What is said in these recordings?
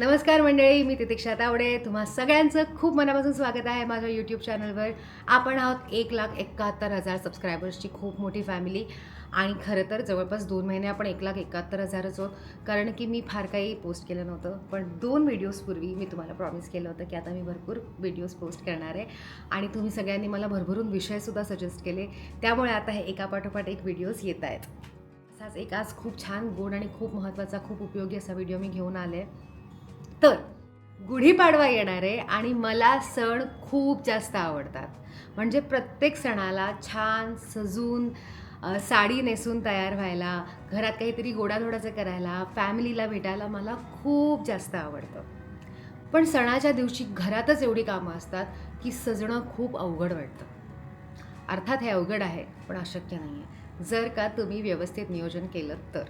नमस्कार मंडळी मी तितिक्षा तावडे. तुम्हा सगळ्यांचं खूप मनापासून स्वागत आहे माझ्या यूट्यूब चॅनलवर आपण आहोत एक लाख एकाहत्तर हजार सबस्क्रायबर्सची खूप मोठी फॅमिली आणि खरं तर जवळपास दोन महिने आपण एक लाख एकाहत्तर हजारच आहोत. कारण की मी फार काही पोस्ट केलं नव्हतं. पण दोन व्हिडिओजपूर्वी मी तुम्हाला प्रॉमिस केलं होतं की आता मी भरपूर व्हिडिओज पोस्ट करणार आहे. आणि तुम्ही सगळ्यांनी मला भरभरून विषयसुद्धा सजेस्ट केले. त्यामुळे आता हे एकापाठोपाठ एक व्हिडिओज येत आहेत. असाच एक आज खूप छान गोड आणि खूप महत्त्वाचा खूप उपयोगी असा व्हिडिओ मी घेऊन आले. तर गुढीपाडवा येणार आहे आणि मला सण खूप जास्त आवडतात. म्हणजे प्रत्येक सणाला छान सजून साडी नेसून तयार व्हायला घरात काहीतरी गोडाधोडाचं करायला फॅमिलीला भेटायला मला खूप जास्त आवडतं. पण सणाच्या दिवशी घरातच एवढी कामं असतात की सजणं खूप अवघड वाटतं. अर्थात हे अवघड आहे पण अशक्य नाही आहे जर का तुम्ही व्यवस्थित नियोजन केलं तर.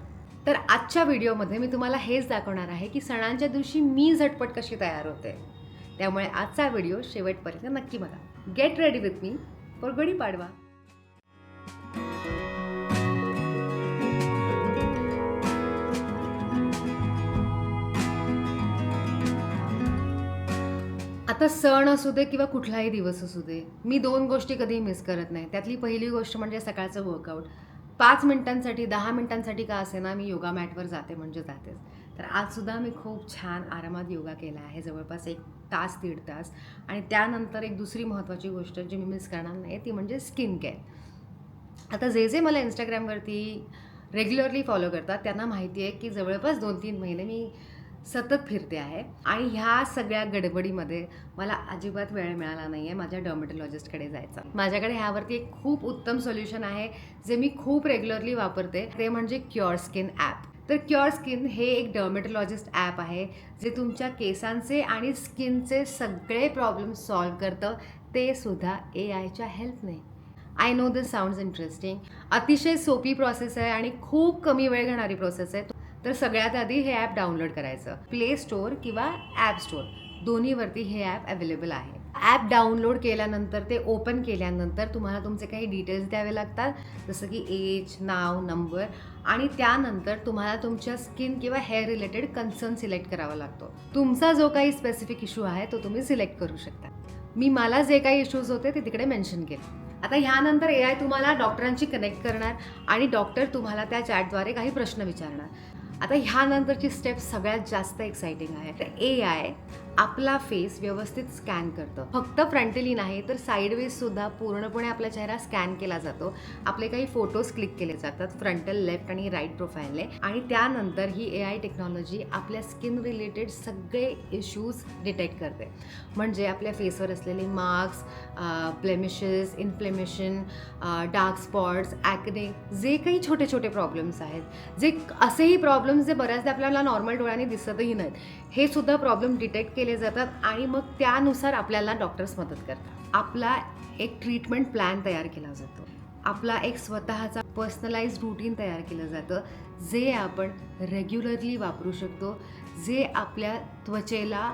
तर आजच्या व्हिडिओमध्ये मी तुम्हाला हेच दाखवणार आहे की सणांच्या दिवशी मी झटपट कशी तयार होते. त्यामुळे आजचा व्हिडिओ शेवटपर्यंत नक्की बघा. Get ready with me for Gudi Padwa आता सण असू दे किंवा कुठलाही दिवस असू दे मी दोन गोष्टी कधीही मिस करत नाही. त्यातली पहिली गोष्ट म्हणजे सकाळचं वर्कआउट पाच मिनिटांसाठी दहा मिनिटांसाठी का असे ना मी योगा मॅटवर जाते म्हणजे जातेच. तर आजसुद्धा मी खूप छान आरामात योगा केला आहे. जवळपास एक तास दीड तास. आणि त्यानंतर एक दुसरी महत्त्वाची गोष्ट जी मी मिस करणार नाही ती म्हणजे स्किन केअर आता जे जे मला इंस्टाग्रामवरती रेग्युलरली फॉलो करतात त्यांना माहिती आहे की जवळपास दोन तीन महिने मी सतत फिरते आहे. आणि ह्या सगळ्या गडबडीमध्ये मला अजिबात वेळ मिळाला नाही आहे माझ्या डर्मेटॉलॉजिस्टकडे जायचा. माझ्याकडे ह्यावरती एक खूप उत्तम सोल्युशन आहे जे मी खूप रेग्युलरली वापरते. ते म्हणजे क्युअर स्किन ॲप. तर क्युअर स्किन हे एक डर्मेटॉलॉजिस्ट ॲप आहे जे तुमच्या केसांचे आणि स्किनचे सगळे प्रॉब्लेम सॉल्व्ह करतं. ते सुद्धा ए आयच्या हेल्पने. I know this sounds interesting. अतिशय सोपी प्रोसेस आहे आणि खूप कमी वेळ घेणारी प्रोसेस आहे. तर सगळ्यात आधी हे ॲप डाउनलोड करायचं. प्ले स्टोअर किंवा ॲप स्टोअर दोन्हीवरती हे ॲप अवेलेबल आहे. ॲप डाउनलोड केल्यानंतर ते ओपन केल्यानंतर तुम्हाला तुमचे काही डिटेल्स द्यावे लागतात. जसं की एज नाव नंबर आणि त्यानंतर तुम्हाला तुमच्या स्किन किंवा हेअर रिलेटेड कन्सर्न सिलेक्ट करावा लागतो. तुमचा जो काही स्पेसिफिक इश्यू आहे तो तुम्ही सिलेक्ट करू शकता. मी मला जे काही इश्यूज होते ते तिकडे मेन्शन केले. आता ह्यानंतर ए आय तुम्हाला डॉक्टरांशी कनेक्ट करणार आणि डॉक्टर तुम्हाला त्या चॅटद्वारे काही प्रश्न विचारणार. आता ह्यानंतरची स्टेप सगळ्यात जास्त एक्साइटिंग आहे. तर ए आय आपला फेस व्यवस्थित स्कॅन करतं. फक्त फ्रंटली नाही तर साईडवेज सुद्धा पूर्णपणे आपला चेहरा स्कॅन केला जातो. आपले काही फोटोज क्लिक केले जातात फ्रंटल लेफ्ट आणि राईट प्रोफाईलने आणि त्यानंतर ही ए आय टेक्नॉलॉजी आपल्या स्किन रिलेटेड सगळे इश्यूज डिटेक्ट करते. म्हणजे आपल्या फेसवर असलेले marks blemishes inflammation dark spots acne जे काही छोटे छोटे प्रॉब्लेम्स आहेत. जे असेही प्रॉब्लेम्स जे बऱ्याचदा आपल्याला नॉर्मल डोळ्याने दिसतही नाहीत. हे सुद्धा प्रॉब्लेम डिटेक्ट केले जातात आणि मग त्यानुसार आपल्याला डॉक्टर्स मदत करतात. आपला एक ट्रीटमेंट प्लॅन तयार केला जातो. आपला एक स्वतःचा पर्सनलाइज रुटीन तयार केलं जातं जे आपण रेग्युलरली वापरू शकतो जे आपल्या त्वचेला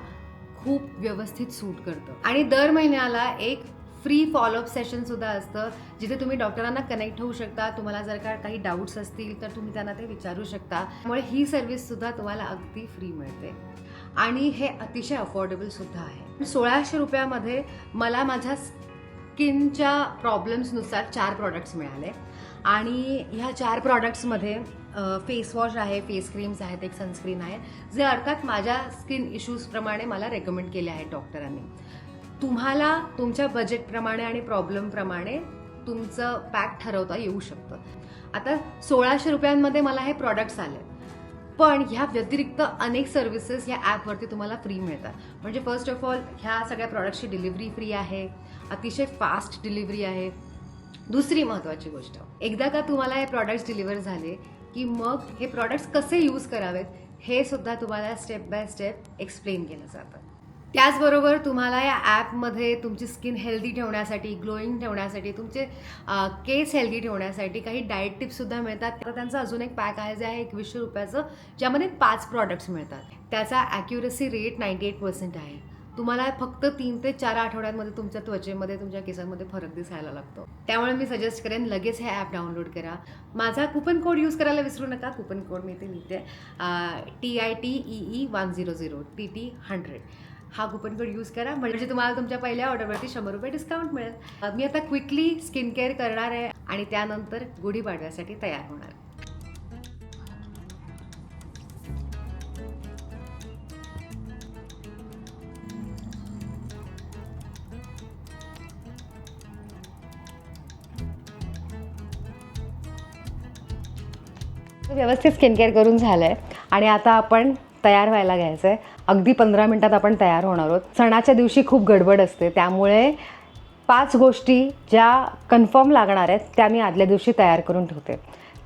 खूप व्यवस्थित सूट करतं. आणि दर महिन्याला एक फ्री फॉलोअप सेशनसुद्धा असतं जिथे तुम्ही डॉक्टरांना कनेक्ट होऊ शकता. तुम्हाला जर का काही डाऊट्स असतील तर तुम्ही त्यांना ते विचारू शकता. त्यामुळे ही सर्व्हिससुद्धा तुम्हाला अगदी फ्री मिळते. आणि हे अतिशय अफोर्डेबल सुद्धा आहे. सोळाशे रुपयामध्ये मला माझ्या स्किनच्या प्रॉब्लेम्सनुसार चार प्रॉडक्ट्स मिळाले. आणि ह्या चार प्रॉडक्ट्समध्ये फेस वॉश आहे फेस क्रीम्स आहेत एक सनस्क्रीन आहे. जे अर्थात माझ्या स्किन इश्यूजप्रमाणे मला रेकमेंड केले आहेत डॉक्टरांनी तुम्हाला तुमच्या बजेटप्रमाणे आणि प्रॉब्लेमप्रमाणे तुमचं पॅक ठरवता येऊ शकतं. आता सोळाशे रुपयांमध्ये मला हे प्रॉडक्ट्स आले. पण ह्या व्यतिरिक्त अनेक सर्व्हिसेस ह्या ॲपवरती तुम्हाला फ्री मिळतात. म्हणजे फर्स्ट ऑफ ऑल ह्या सगळ्या प्रॉडक्टची डिलिव्हरी फ्री आहे. अतिशय फास्ट डिलिव्हरी आहे. दुसरी महत्त्वाची गोष्ट एकदा का तुम्हाला हे प्रॉडक्ट्स डिलिव्हर झाले की मग हे प्रॉडक्ट्स कसे यूज करावेत हे सुद्धा तुम्हाला स्टेप बाय स्टेप एक्सप्लेन केलं जातं. त्याचबरोबर तुम्हाला या ॲपमध्ये तुमची स्किन हेल्दी ठेवण्यासाठी ग्लोईंग ठेवण्यासाठी तुमचे केस हेल्दी ठेवण्यासाठी काही डाएट टिप्ससुद्धा मिळतात. तर त्यांचा अजून एक पॅक आहे जे आहे एकवीसशे रुपयाचं ज्यामध्ये पाच प्रॉडक्ट्स मिळतात. त्याचा accuracy rate ninety eight percent आहे. तुम्हाला फक्त तीन ते चार आठवड्यांमध्ये तुमच्या त्वचेमध्ये तुमच्या केसांमध्ये फरक दिसायला लागतो. त्यामुळे मी सजेस्ट करेन लगेच हे ॲप डाउनलोड करा. माझा कुपन कोड यूज करायला विसरू नका. कुपन कोड मी इथे लिहिते. T I T E E one zero zero T T hundred हा कुपन कोड यूज करा. म्हणजे तुम्हाला तुमच्या पहिल्या ऑर्डरवरती शंभर रुपये डिस्काउंट मिळेल. मी आता क्विकली स्किन केअर करणार आहे आणि त्यानंतर गुढीपाडव्यासाठी तयार होणार. व्यवस्थित स्किन केअर करून झालं आहे आणि आता आपण तयार व्हायला घ्यायचं आहे अगदी पंधरा मिनटात आपण तयार होणार आहोत. सणाच्या दिवशी खूप गडबड असते. त्यामुळे पाच गोष्टी ज्या कन्फर्म लागणार आहेत त्या मी आदल्या दिवशी तयार करून ठेवते.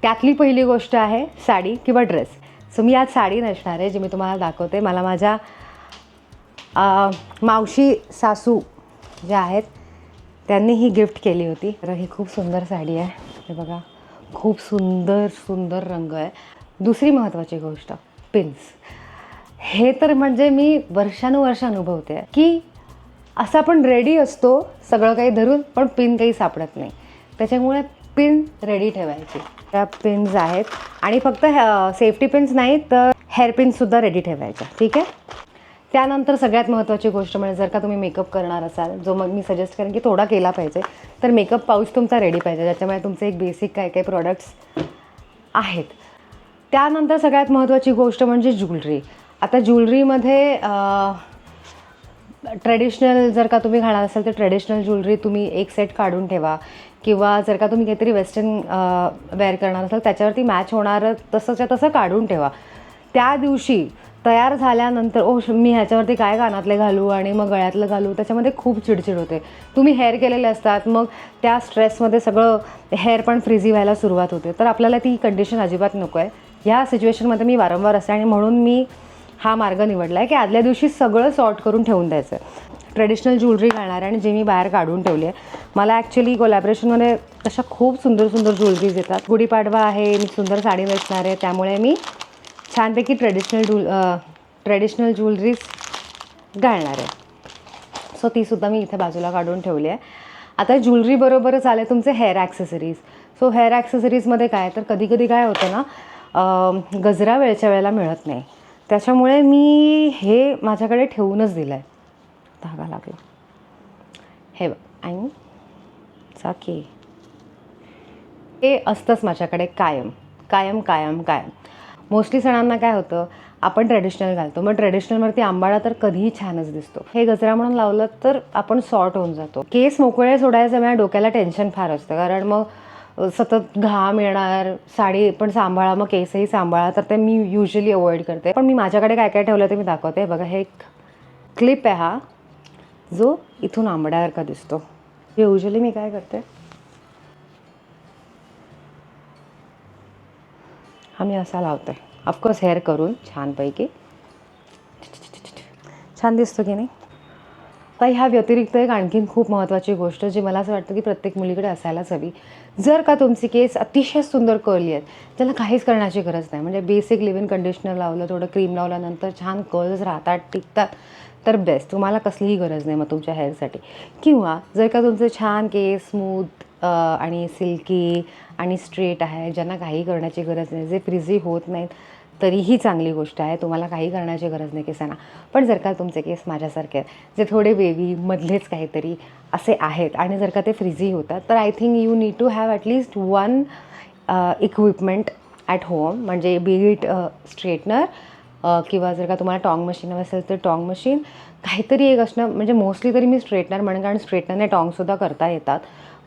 त्यातली पहिली गोष्ट आहे साडी किंवा ड्रेस. सो मी आज साडी नेसणार आहे जी मी तुम्हाला दाखवते. मला माझ्या मावशी सासू ज्या आहेत त्यांनी ही गिफ्ट केली होती. तर ही खूप सुंदर साडी आहे. हे बघा खूप सुंदर सुंदर रंग आहे. दुसरी महत्त्वाची गोष्ट पिन्स. हे तर म्हणजे मी वर्षानुवर्ष अनुभवते आहे की असं आपण रेडी असतो सगळं काही धरून पण पिन काही सापडत नाही. त्याच्यामुळे पिन रेडी ठेवायची. त्या पिन्स आहेत. आणि फक्त सेफ्टी पिन्स नाही तर हेअर पिन्ससुद्धा रेडी ठेवायच्या. ठीक आहे? त्यानंतर सगळ्यात महत्त्वाची गोष्ट म्हणजे जर का तुम्ही मेकअप करणार असाल जो मग मी सजेस्ट करेन की थोडा केला पाहिजे तर मेकअप पाऊच तुमचा रेडी पाहिजे ज्याच्यामुळे तुमचे एक बेसिक काय काय प्रोडक्ट्स आहेत. त्यानंतर सगळ्यात महत्त्वाची गोष्ट म्हणजे ज्वेलरी आता ज्वेलरीमध्ये ट्रेडिशनल जर का तुम्ही घालणार असाल तर ट्रेडिशनल ज्वेलरी तुम्ही एक सेट काढून ठेवा. किंवा जर का तुम्ही काहीतरी वेस्टर्न वेअर करणार असाल त्याच्यावरती मॅच होणारं तसंच्या तसं काढून ठेवा. त्या दिवशी तयार झाल्यानंतर ओ मी ह्याच्यावरती काय कानातले घालू आणि मग गळ्यातलं घालू त्याच्यामध्ये खूप चिडचिड होते. तुम्ही हेअर केलेले असतात मग त्या स्ट्रेसमध्ये सगळं हेअर पण फ्रीझी व्हायला सुरुवात होते. तर आपल्याला ती कंडिशन अजिबात नको आहे ह्या सिच्युएशनमध्ये मी वारंवार असते आणि म्हणून मी हा मार्ग निवडला आहे की आदल्या दिवशी सगळं सॉर्ट करून ठेवून द्यायचं. ट्रेडिशनल ज्वेलरी घालणार आहे आणि जे मी बाहेर काढून ठेवली आहे. मला ॲक्च्युली कोलॅबरेशनमध्ये तशा खूप सुंदर सुंदर ज्वेलरीज येतात. गुढीपाडवा आहे मी सुंदर साडी नेसणार आहे. त्यामुळे मी छानपैकी ट्रेडिशनल ज्वेल ट्रेडिशनल ज्वेलरीज घालणार आहे. सो तीसुद्धा मी इथे बाजूला काढून ठेवली आहे. आता ज्वेलरीबरोबरच आले तुमचे हेअर ॲक्सेसरीज सो हेअर ॲक्सेसरीजमध्ये काय? तर कधी कधी काय होतं ना गजरा वेळच्या वेळेला मिळत नाही. त्याच्यामुळे मी हे माझ्याकडे ठेवूनच दिलं आहे धागा लागला. हे बघ आणि चाकी हे असतंच माझ्याकडे कायम. कायम कायम कायम. मोस्टली सणांना काय होतं आपण ट्रेडिशनल घालतो. मग ट्रेडिशनलवरती आंबाडा तर कधीही छानच दिसतो. हे गजरा म्हणून लावलं तर आपण सॉर्ट होऊन जातो. केस मोकळे सोडायचं माझ्या डोक्याला टेन्शन फार असतं. कारण मग सतत घाम येणार साडी पण सांभाळा मग केसही सांभाळा तर ते मी युजली अवॉइड करते. पण मी माझ्याकडे काय काय ठेवलं ते मी दाखवते. बघा हे एक क्लिप आहे हा जो इथून आंबड्यासारखा दिसतो. युजली मी काय करते? हा मी असा लावते. ऑफकोर्स हेअर करून छानपैकी. छान दिसतो की नाही? आता ह्या व्यतिरिक्त एक आणखीन खूप महत्त्वाची गोष्ट जी मला असं वाटतं की प्रत्येक मुलीकडे असायलाच हवी. जर का तुमची केस अतिशय सुंदर कर्ली आहेत त्याला काहीच करण्याची गरज नाही. म्हणजे बेसिक लिव्ह इन कंडिशनर लावलं थोडं क्रीम लावल्यानंतर छान कर्ल्स राहतात टिकतात तर बेस्ट तुम्हाला कसलीही गरज नाही मग तुमच्या हेअरसाठी किंवा जर का तुमचे छान केस स्मूथ आणि सिल्की आणि स्ट्रेट आहे ज्यांना काही करण्याची गरज नाही जे फ्रिझी होत नाहीत तरीही चांगली गोष्ट आहे. तुम्हाला काही करण्याची गरज नाही केसांना. पण जर का तुमचे केस माझ्यासारखे आहेत जे थोडे वेवी मधलेच काहीतरी असे आहेत आणि जर का ते फ्रिझी होतात तर I think you need to have at least one equipment at home म्हणजे बीट स्ट्रेटनर uh, uh, किंवा जर का तुम्हाला टॉंग मशीन असेल तर टॉंग मशीन. काहीतरी एक असणं म्हणजे मोस्टली तरी मी स्ट्रेटनर म्हणेन कारण स्ट्रेटनरने टॉंगसुद्धा करता येतात.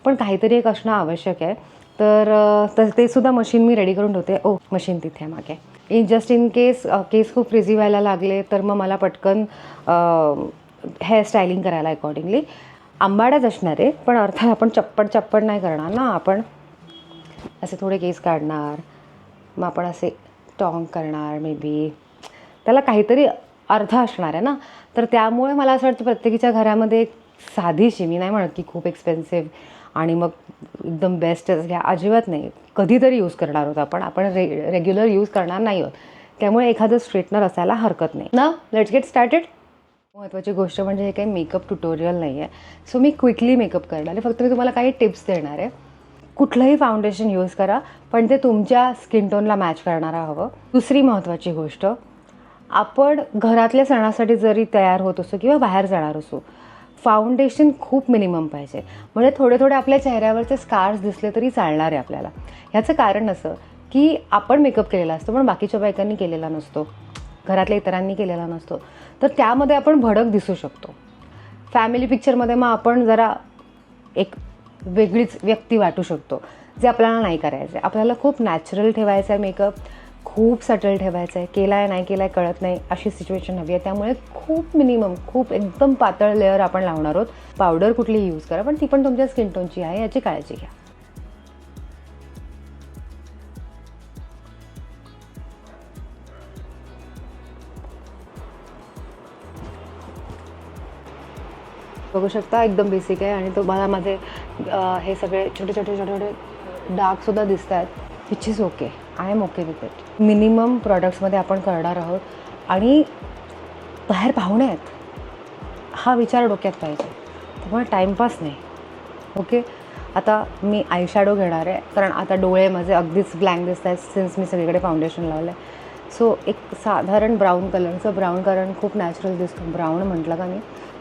पण काहीतरी एक असणं आवश्यक आहे. तर uh, ते सुद्धा मशीन मी रेडी करून ठेवते. ओ मशीन तिथे मागे. जस्ट इन केस केस खूप फ्रिझी व्हायला लागले तर मग मला पटकन uh, हेअर स्टायलिंग करायला अकॉर्डिंगली आंबाड्याच असणार आहे पण अर्थात आपण चप्पड चप्पड नाही करणार ना आपण. असे थोडे केस काढणार मग आपण असे टॉंग करणार मे बी त्याला काहीतरी अर्थ असणार आहे ना. तर त्यामुळे मला असं वाटतं प्रत्येकीच्या घरामध्ये एक साधीशी मी नाही म्हणत की खूप एक्सपेन्सिव्ह आणि मग एकदम बेस्टच घ्या. अजिबात नाही. कधीतरी यूज करणार आहोत आपण. आपण रे रेग्युलर यूज करणार नाही आहोत. त्यामुळे एखादं स्ट्रेटनर असायला हरकत नाही. ना लेट्स गेट स्टार्टेड महत्त्वाची गोष्ट म्हणजे हे काही मेकअप ट्युटोरियल नाही आहे सो मी क्विकली मेकअप करणार आहे. फक्त मी तुम्हाला काही टिप्स देणार आहे. कुठलंही फाउंडेशन यूज करा पण ते तुमच्या स्किन टोनला मॅच करणारा हवं. दुसरी महत्त्वाची गोष्ट आपण घरातल्या सणासाठी जरी तयार होत असो किंवा बाहेर जाणार असो फाउंडेशन खूप मिनिमम पाहिजे. म्हणजे थोडे थोडे आपल्या चेहऱ्यावरचे स्कार्स दिसले तरी चालणार आहे आपल्याला. ह्याचं कारण असं की आपण मेकअप केलेला असतो पण बाकीच्या बायकांनी केलेला नसतो. घरातल्या इतरांनी केलेला नसतो. तर त्यामध्ये आपण भडक दिसू शकतो. फॅमिली पिक्चरमध्ये मग आपण जरा एक वेगळीच व्यक्ती वाटू शकतो जे आपल्याला नाही करायचं आहे आपल्याला खूप नॅचरल ठेवायचं आहे मेकअप खूप सटल ठेवायचं आहे केला आहे नाही केला आहे कळत नाही अशी सिच्युएशन हवी आहे. त्यामुळे खूप मिनिमम खूप एकदम पातळ लेअर आपण लावणार आहोत. पावडर कुठली यूज करा पण ती पण तुमच्या स्किन टोनची आहे याची काळजी घ्या. बघू शकता एकदम बेसिक आहे आणि तुम्हाला माझे हे सगळे छोटे छोटे छोटे छोटे डार्कसुद्धा दिसत आहेत which is okay I am okay with it minimum प्रॉडक्ट्समध्ये आपण करणार आहोत. आणि बाहेर पाहुणे आहेत. हा विचार डोक्यात पाहिजे. त्यामुळे टाईमपास नाही. ओके आता मी आय शॅडो घेणार आहे. कारण आता डोळे माझे अगदीच ब्लँक दिसत आहेत सिन्स मी सगळीकडे फाउंडेशन लावलं आहे सो एक साधारण ब्राऊन कलरचं ब्राऊन कलर खूप नॅचरल दिसतो. ब्राऊन म्हटलं का मी?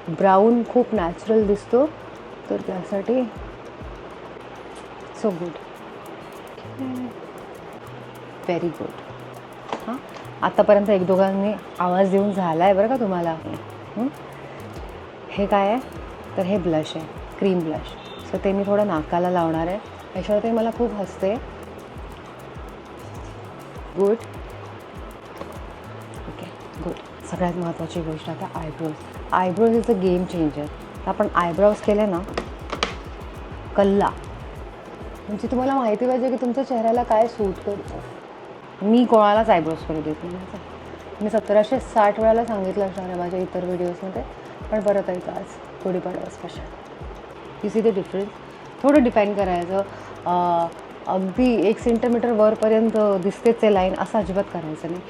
ब्राऊन खूप नॅचरल दिसतो. तर त्यासाठी सो गुड व्हेरी गुड हां? आत्तापर्यंत एक दोघांनी आवाज देऊन झाला आहे बरं का तुम्हाला? हे? काय आहे? तर हे ब्लश आहे. क्रीम ब्लश सो ते मी थोडं नाकाला लावणार आहे. याच्यावर ते मला खूप हसते. गुड ओके गुड सगळ्यात महत्त्वाची गोष्ट आता eyebrows eyebrows is a game changer आपण आयब्रोज केले ना कल्ला. म्हणजे तुम्हाला माहिती पाहिजे की तुमच्या चेहऱ्याला काय सूट करतं. मी कोणालाच आयब्रोज करू देत नाही. मी सतराशे साठ वेळाला सांगितलं असणार आहे माझ्या इतर व्हिडिओजमध्ये पण परत आहे आज Gudi Padwa special you see the difference थोडं डिफाईन करायचं. अगदी एक सेंटीमीटर वरपर्यंत दिसतेच ते लाईन असं अजिबात करायचं नाही.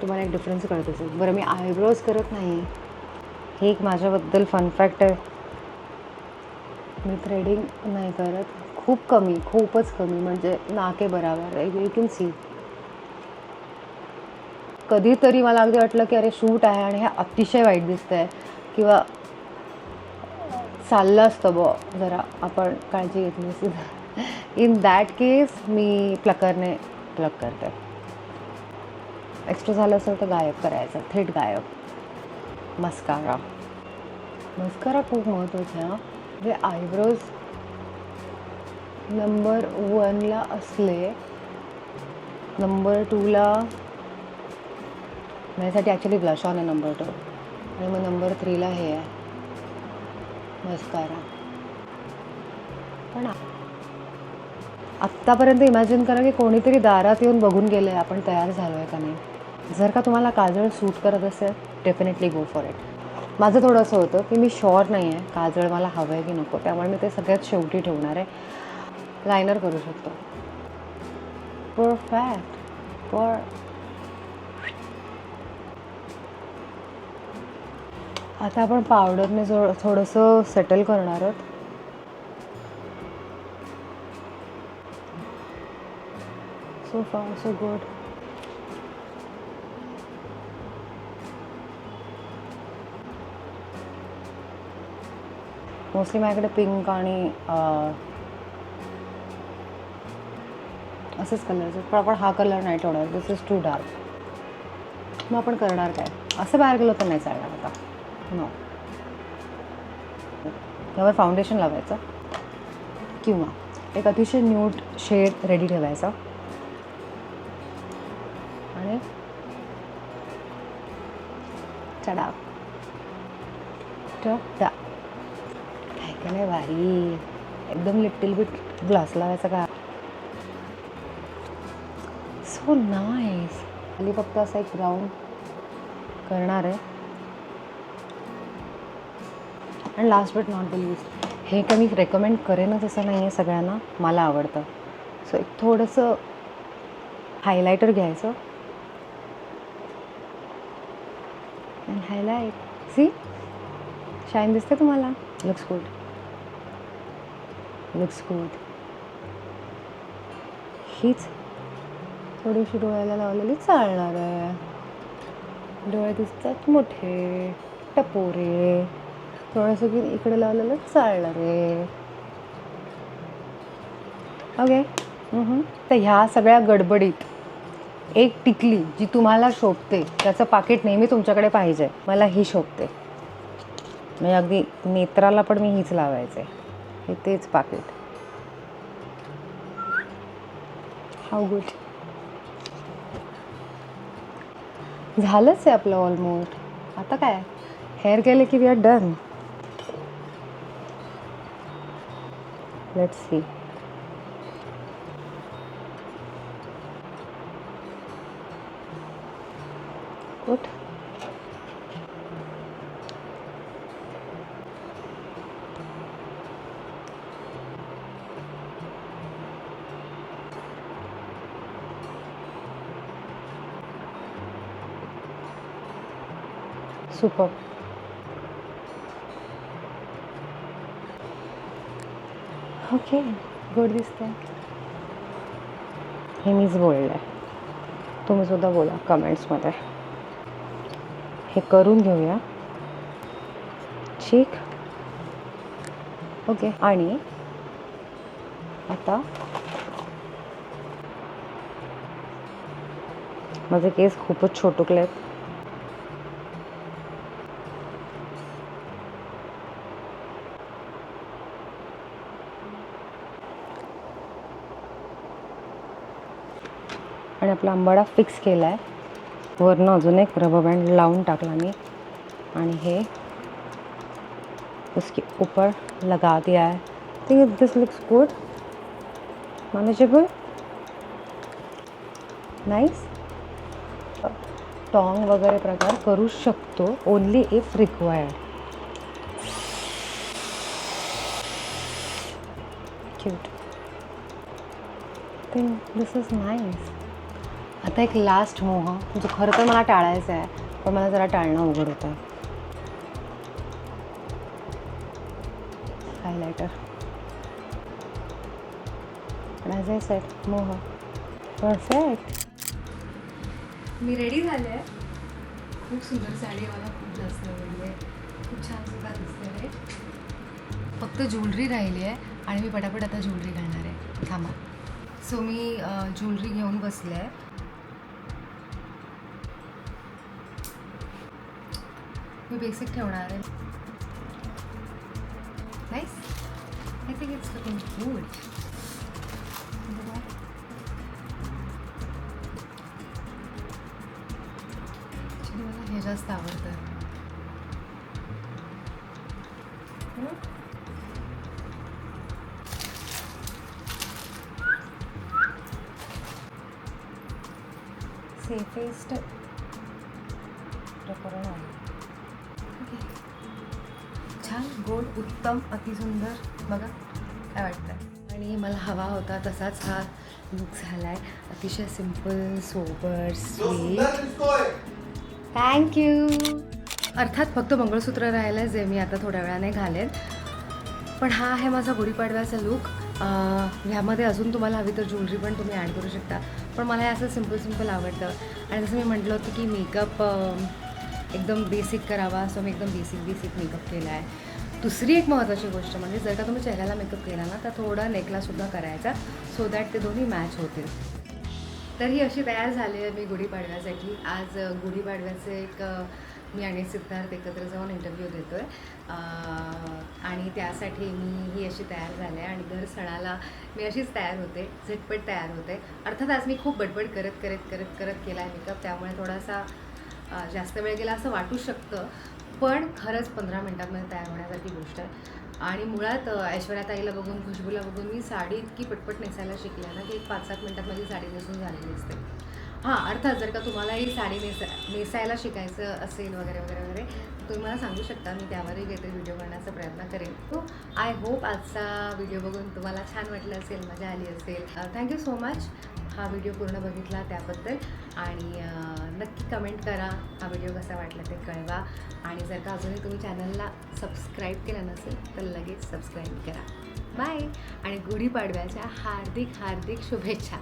तुम्हाला एक डिफरन्स कळत असेल. बरं मी आयब्रोज करत नाही हे एक माझ्याबद्दल फन फॅक्ट आहे. मी थ्रेडिंग नाही करत. खूप कमी खूपच कमी म्हणजे नाके बराबर यू कॅन सी कधीतरी मला अगदी वाटलं की अरे शूट आहे आणि हे अतिशय वाईट दिसतं आहे किंवा चाललं असतं ब जरा आपण काळजी घेत असती इन दॅट केस मी प्लकरने प्लक करते. एक्स्ट्रा झालं असेल तर गायब करायचं थेट गायब. मस्कारा. मस्कारा खूप महत्त्वाचा आहे हां. म्हणजे आयब्रोज नंबर वनला असले नंबर टूला माझ्यासाठी ॲक्च्युली ब्लश ऑन आहे नंबर टू आणि मग नंबर थ्रीला हे आहे मस्कारा पण आत्तापर्यंत इमॅजिन करा की कोणीतरी दारात येऊन बघून गेलं आहे आपण तयार झालो आहे का नाही. जर का तुम्हाला काजळ सूट करत असेल डेफिनेटली गो फॉर इट माझं थोडंसं होतं की मी शॉर नाही आहे काजळ मला हवं आहे की नको त्यामुळे मी ते सगळ्यात शेवटी ठेवणार आहे. लायनर करू शकतो. परफॅक्ट पर आता आपण पावडरने जो थोडंसं सेटल करणार आहोत. So far so good mostly माझ्याकडे पिंक आणि असेच कलर्स पण आपण हा कलर नाही ठेवणार. दिस इज टू डार्क मग आपण करणार काय? असं बाहेर गेलो तर नाही चालणार आता. नो त्यावर फाउंडेशन लावायचं. किंवा एक अतिशय न्यूट शेड रेडी ठेवायचा. आणि चढा टडा काय काय नाही भारी एकदम लिटिल बिट ग्लास लावायचा का? Oh, सो नाईस खाली फक्त असा एक राऊंड करणार आहे. And last but not the list हे का मी रेकमेंड करेनच असं नाही आहे सगळ्यांना मला आवडतं. सो एक थोडंसं हायलायटर घ्यायचं. अँड हायलाईट सी शाईन दिसते तुम्हाला? लुक्स गुड लुक्स गुड हीच थोडीशी डोळ्याला लावलेली चालणार आहे. डोळे दिसतात मोठे टपोरे. थोडंसं की इकडे लावलेलं चालणार आहे. ओके. तर ह्या सगळ्या गडबडीत एक टिकली जी तुम्हाला शोभते त्याचं पाकिट नेहमी तुमच्याकडे पाहिजे. मला ही शोभते. म्हणजे अगदी नेत्राला पण मी हीच लावायचे. हे तेच पाकिट. हाऊ गुड झालंच आहे आपलं ऑलमोस्ट आता काय? हेअर गेले की we are done let's see good super okay good दिसतंय. हे मीच बोललं. आहे तुम्ही सुद्धा बोला कमेंट्समध्ये. हे करून घेऊया. ठीक? ओके आणि आता माझे केस खूपच छोटुकले आहेत आणि आपला आंबाडा फिक्स केला आहे वरनं अजून एक रबर बँड लावून टाकला मी. आणि हे उसके ऊपर लगा दिया है. Think this looks good manageable nice tong वगैरे प्रकार करू शकतो. Only if required cute think this is nice आता एक लास्ट मोह जो खरं तर मला टाळायचा आहे पण मला जरा टाळणं अवघड होतं. हायलायटर ॲज आय सेट मोह. परफेक्ट मी रेडी झाले. आहे खूप सुंदर साडी मला खूप जास्त आवडली आहे. खूप छान सुद्धा दिसते आहे फक्त ज्वेलरी राहिली आहे आणि मी पटापट आता ज्वेलरी घालणार आहे. थांबा. सो मी ज्वेलरी घेऊन बसले आहे. मी बेसिक ठेवणार आहे nice I think it's looking good मला हे जास्त आवडतं सेफेस्ट प्रकरण आहे ओके छान गोड उत्तम अतिसुंदर. बघा काय वाटतं आणि मला हवा होता तसाच हा लुक झाला आहे अतिशय सिंपल सोबर स्वीट थँक्यू अर्थात फक्त मंगळसूत्र राहिलं जे मी आता थोड्या वेळाने घालेन. पण हा आहे माझा गुढीपाडव्याचा लुक ह्यामध्ये अजून तुम्हाला हवी तर ज्वेलरी पण तुम्ही ॲड करू शकता. पण मला हे असं सिंपल सिंपल आवडतं. आणि जसं मी म्हटलं होतं की मेकअप एकदम बेसिक करावा. सो मी एकदम बेसिक बेसिक मेकअप केला आहे. दुसरी एक महत्त्वाची गोष्ट म्हणजे जर का तुम्ही चेहऱ्याला मेकअप केला ना तर थोडा नेकलासुद्धा करायचा सो दॅट ते दोन्ही मॅच होतील. तर ही अशी तयार झाली आहे मी गुढीपाडव्यासाठी आज अ, गुढीपाडव्याचे एक मी आणि सिद्धार्थ एकत्र जाऊन इंटरव्ह्यू देतो आहे आणि त्यासाठी मी ही अशी तयार झाले आहे. आणि घर सणाला मी अशीच तयार होते. झटपट तयार होते. अर्थात आज मी खूप बडबड करत करत करत करत केला आहे मेकअप त्यामुळे थोडासा जास्त वेळ गेला असं वाटू शकतं. पण खरंच पंधरा मिनटामध्ये तयार होण्यासारखी गोष्ट आहे. आणि मुळात ऐश्वर्याताईला बघून खुशबूला बघून मी साडी इतकी पटपट नेसायला शिकले ना की एक पाच सात मिनटात माझी साडी नेसून झालेली असते. हां अर्थात जर का तुम्हाला ही साडी नेसा नेसायला शिकायचं असेल वगैरे वगैरे वगैरे तर तुम्ही मला सांगू शकता मी त्यावरही काहीतरी व्हिडिओ करण्याचा प्रयत्न करेन. तो आय होप आजचा व्हिडिओ बघून तुम्हाला छान वाटलं असेल मजा आली असेल. थँक्यू सो मच हा व्हिडिओ पूर्ण बघितला त्याबद्दल. आणि नक्की कमेंट करा. हा व्हिडिओ कसा वाटला ते कळवा. आणि जर का अजूनही तुम्ही चॅनलला सबस्क्राईब केलं नसेल तर लगेच सबस्क्राईब करा. बाय. आणि गुढीपाडव्याच्या हार्दिक हार्दिक शुभेच्छा.